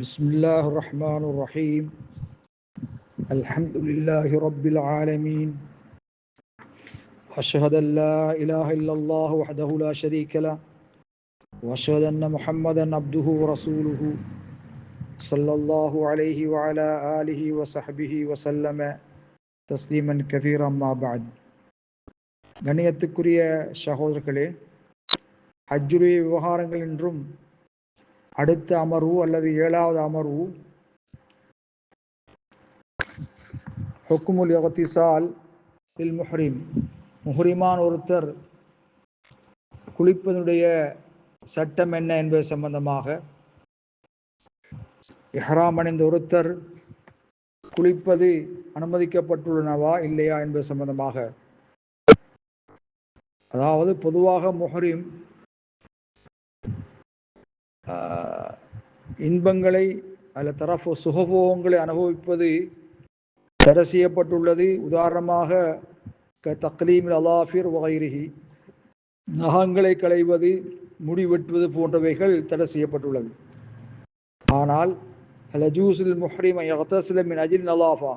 بسم الله الرحمن الرحيم. الحمد لله رب العالمين. أشهد أن لا إله إلا الله وحده لا شريك له. وأشهد أن محمدا عبده ورسوله صلى الله عليه وعلى آله وصحبه وسلم تسليما كثيرا ما بعد. கணியத்துக்குரிய சகோதரர்களே ஹஜ்ஜுடைய விவகாரங்கள் என்றும் அடுத்த அமர்வு அல்லது ஏழாவது அமர்வு. ஹொக்குமுல் யோகத்திசால் இல் முஹ்ரிம். முஹ்ரிமான் ஒருத்தர் குளிப்பதனுடைய சட்டம் என்ன என்பது சம்பந்தமாக இஹ்ராம் அணிந்த ஒருத்தர் குளிப்பது அனுமதிக்கப்பட்டுள்ளனவா இல்லையா என்பது சம்பந்தமாக. அதாவது பொதுவாக முஹரிம் இன்பங்களை அல்ல தரஃபோ சுகபோகங்களை அனுபவிப்பது தடை செய்யப்பட்டுள்ளது. உதாரணமாக க தக்லீமில் அலாஃபிர் வகைரிஹி நகங்களை களைவது முடி வெட்டுவது போன்றவைகள் தடை செய்யப்பட்டுள்ளது. ஆனால் லஜூசில் முஹ்ரிம் அகத்தஸ்லமின் அஜில் நலாஃபா.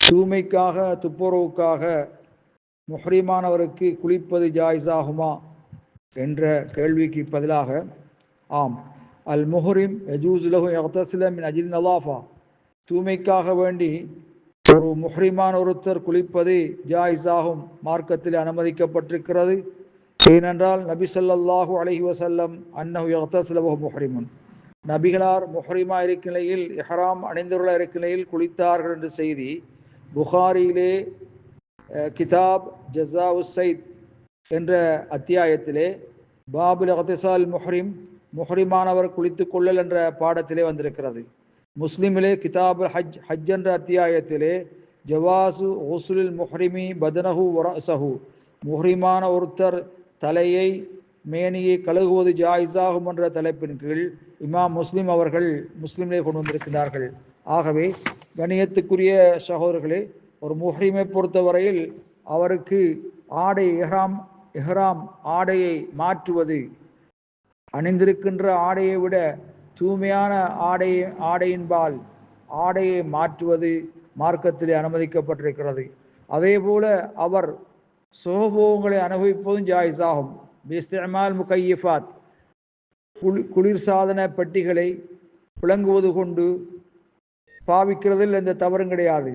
தூய்மைக்காக துப்புரவுக்காக முஹ்ரிமானவருக்கு குளிப்பது ஜாய்ஸாகுமா? என்ற கேள்விக்கு பதிலாக ஆம் அல் முஹரிம் யஜூஸ்லஹு யக்தசில மின் அஜில் நலாஃபா தூய்மைக்காக வேண்டி ஒரு முஹ்ரிமான ஒருத்தர் குளிப்பது ஜாயிஸாகும் மார்க்கத்தில் அனுமதிக்கப்பட்டிருக்கிறது ஏனென்றால் நபி சல்லாஹூ அலஹி வசல்லம் அன்னஹு யக்தசிலவஹு முஹ்ரிமுன் நபிகளார் முஹ்ரிமா இருக்கிணையில் இஹ்ராம் அணிந்துள்ள இருக்கிணையில் குளித்தார்கள் என்ற செய்தி புகாரியிலே கிதாப் ஜஸா உசைத் என்ற அத்தியாயத்திலே பாபுல் அகத்திசால் முஹ்ரிம் முஹரிமானவர் குளித்து கொள்ளல் என்ற பாடத்திலே வந்திருக்கிறது. முஸ்லிமிலே கிதாபுல் ஹஜ் ஹஜ் என்ற அத்தியாயத்திலே ஜவாசு ஒசுலில் முஹ்ரிமி பதனஹு வரசஹு முஹ்ரிமான ஒருத்தர் தலையை மேனியை கழுகுவது ஜாயிஸாகும் என்ற தலைப்பின் கீழ் இமாம் முஸ்லிம் அவர்கள் முஸ்லிமிலே கொண்டு வந்திருக்கிறார்கள். ஆகவே கணியத்துக்குரிய சகோதரர்களே ஒரு முஹ்ரிமை பொறுத்தவரையில் அவருக்கு ஆடை எஹ்ராம் எஹ்ராம் ஆடையை மாற்றுவது அணிந்திருக்கின்ற ஆடையை விட தூய்மையான ஆடையை ஆடையின்பால் ஆடையை மாற்றுவது மார்க்கத்திலே அனுமதிக்கப்பட்டிருக்கிறது. அதே போல அவர் சுகபோகங்களை அனுபவிப்பதும் ஜாயிஸாகும். பிஸ்தமால் முகையிஃபாத் குளி குளிர்சாதன பெட்டிகளை விளங்குவது கொண்டு பாவிக்கிறதில் எந்த தவறும் கிடையாது.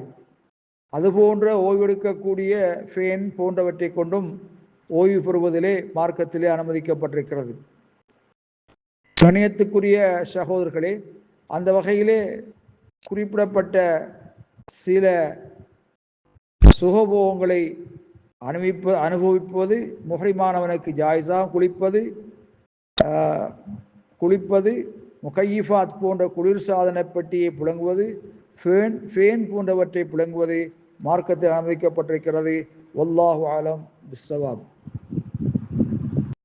அதுபோன்ற ஓய்வெடுக்கக்கூடிய ஃபேன் போன்றவற்றை கொண்டும் ஓய்வு பெறுவதிலே மார்க்கத்திலே அனுமதிக்கப்பட்டிருக்கிறது. கணியத்துக்குரிய சகோதரர்களே அந்த வகையிலே குறிப்பிடப்பட்ட சில சுகபோகங்களை அனுபவிப்ப அனுபவிப்பது முஹரிமானவனுக்கு ஜாயிஸா குளிப்பது குளிப்பது முகையிஃபாத் போன்ற குளிர்சாதன பெட்டியை புழங்குவது ஃபேன் ஃபேன் போன்றவற்றை புழங்குவது மார்க்கத்தில் அனுமதிக்கப்பட்டிருக்கிறது. ஒல்லாஹு ஆலம் பிஸ்ஸவாப்.